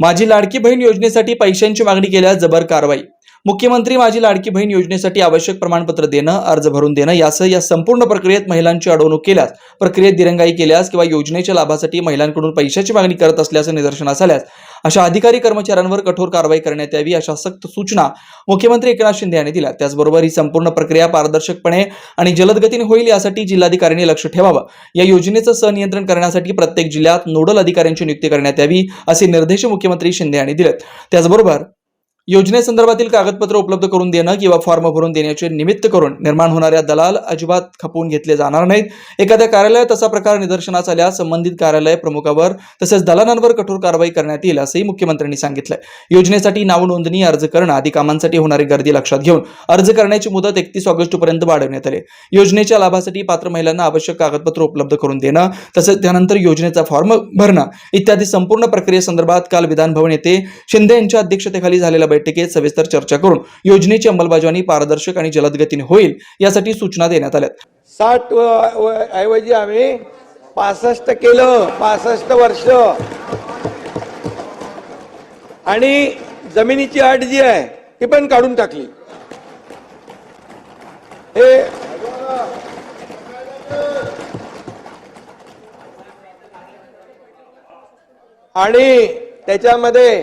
माझी लाडकी बहीण योजनेसाठी पैशांची मागणी केल्यास जबर कारवाई. मुख्यमंत्री माझी लाडकी बहीण योजनेसाठी आवश्यक प्रमाणपत्र देणं अर्ज भरून देणं यासह या संपूर्ण प्रक्रियेत महिलांची अडवणूक केल्यास प्रक्रियेत दिरंगाई केल्यास किंवा योजनेच्या लाभासाठी महिलांकडून पैशाची मागणी करत असल्याचं निदर्शनास आल्यास अशा अधिकारी कर्मचाऱ्यांवर कठोर कारवाई करण्यात यावी अशा सक्त सूचना मुख्यमंत्री एकनाथ शिंदे यांनी दिल्या त्याचबरोबर ही संपूर्ण प्रक्रिया पारदर्शकपणे आणि जलदगतीने होईल यासाठी जिल्हाधिकाऱ्यांनी लक्ष ठेवावं. या योजनेचं सनियंत्रण करण्यासाठी प्रत्येक जिल्ह्यात नोडल अधिकाऱ्यांची नियुक्ती करण्यात यावी असे निर्देश मुख्यमंत्री शिंदे यांनी दिलेत. त्याचबरोबर योजनेसंदर्भातील कागदपत्र उपलब्ध करून देणं किंवा फॉर्म भरून देण्याचे निमित्त करून निर्माण होणाऱ्या दलाल अजिबात खपवून घेतले जाणार नाहीत. एखाद्या कार्यालयात असा प्रकार निदर्शनास आल्यास संबंधित कार्यालय प्रमुखावर तसेच दलालांवर कठोर कारवाई करण्यात येईल असंही मुख्यमंत्र्यांनी सांगितलंय. योजनेसाठी नाव नोंदणी अर्ज करणं आदी कामांसाठी होणारी गर्दी लक्षात घेऊन अर्ज करण्याची मुदत एकतीस ऑगस्ट पर्यंत वाढवण्यात आली. योजनेच्या लाभासाठी पात्र महिलांना आवश्यक कागदपत्र उपलब्ध करून देणं तसेच त्यानंतर योजनेचा फॉर्म भरणं इत्यादी संपूर्ण प्रक्रियेसंदर्भात काल विधानभवन येथे शिंदे यांच्या अध्यक्षतेखाली झालेल्या बैठकीत सविस्तर चर्चा करून योजनेची अंमलबजावणी पारदर्शक आणि जलद गतीने होईल यासाठी सूचना देण्यात आल्या साठ ऐवजी आम्ही पासष्ट केलं पासष्ट वर्ष. आणि जमिनीची अट जी आहे ती पण काढून टाकली. हे आणि त्याच्यामध्ये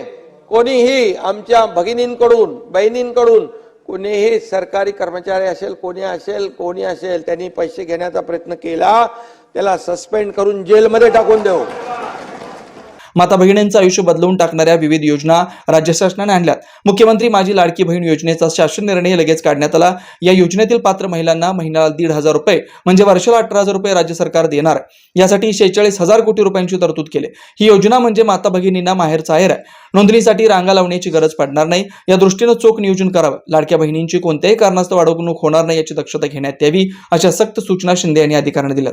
कोणीही आमच्या भगिनींकडून बहिणींकडून कोणीही सरकारी कर्मचारी असेल कोणी असेल कोणी असेल त्यांनी पैसे घेण्याचा प्रयत्न केला त्याला सस्पेंड करून जेलमध्ये टाकून देऊ. माता बहिणींचं आयुष्य बदलवून टाकणाऱ्या विविध योजना राज्य शासनाने आणल्यात. मुख्यमंत्री माझी लाडकी बहीण योजनेचा शासन निर्णय लगेच काढण्यात आला. या योजनेतील पात्र महिलांना महिन्याला दीड हजार रुपये म्हणजे वर्षाला अठरा हजार रुपये राज्य सरकार देणार. यासाठी शेहेचाळीस हजार कोटी रुपयांची तरतूद केली. ही योजना म्हणजे माता भगिनींना माहेरचा आहेर आहे. नोंदणीसाठी रांगा लावण्याची गरज पडणार नाही. या दृष्टीनं चोख नियोजन करावं. लाडक्या बहिणींची कोणत्याही कारणास्तव अडवणूक होणार नाही याची दक्षता घेण्यात यावी अशा सक्त सूचना शिंदे यांनी अधिकाऱ्यांना दिल्या